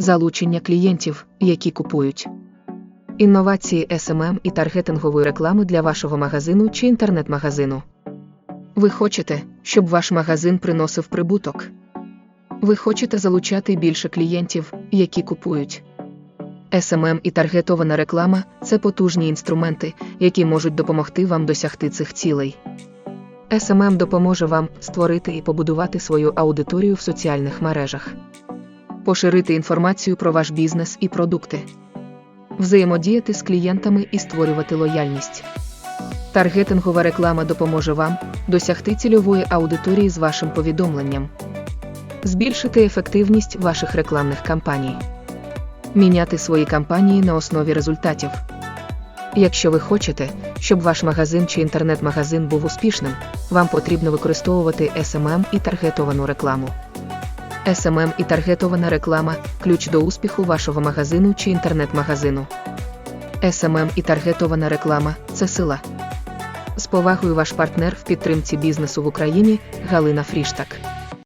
залучення клієнтів, які купують. Інновації SMM і таргетингової реклами для вашого магазину чи інтернет-магазину. Ви хочете, щоб ваш магазин приносив прибуток. Ви хочете залучати більше клієнтів, які купують. SMM і таргетована реклама це потужні інструменти, які можуть допомогти вам досягти цих цілей. SMM допоможе вам створити і побудувати свою аудиторію в соціальних мережах, поширити інформацію про ваш бізнес і продукти, взаємодіяти з клієнтами і створювати лояльність. Таргетингова реклама допоможе вам досягти цільової аудиторії з вашим повідомленням, збільшити ефективність ваших рекламних кампаній, міняти свої кампанії на основі результатів. Якщо ви хочете, щоб ваш магазин чи інтернет-магазин був успішним, вам потрібно використовувати SMM і таргетовану рекламу. SMM і таргетована реклама ключ до успіху вашого магазину чи інтернет-магазину. SMM і таргетована реклама це сила. З повагою ваш партнер в підтримці бізнесу в Україні Галина Фріштак.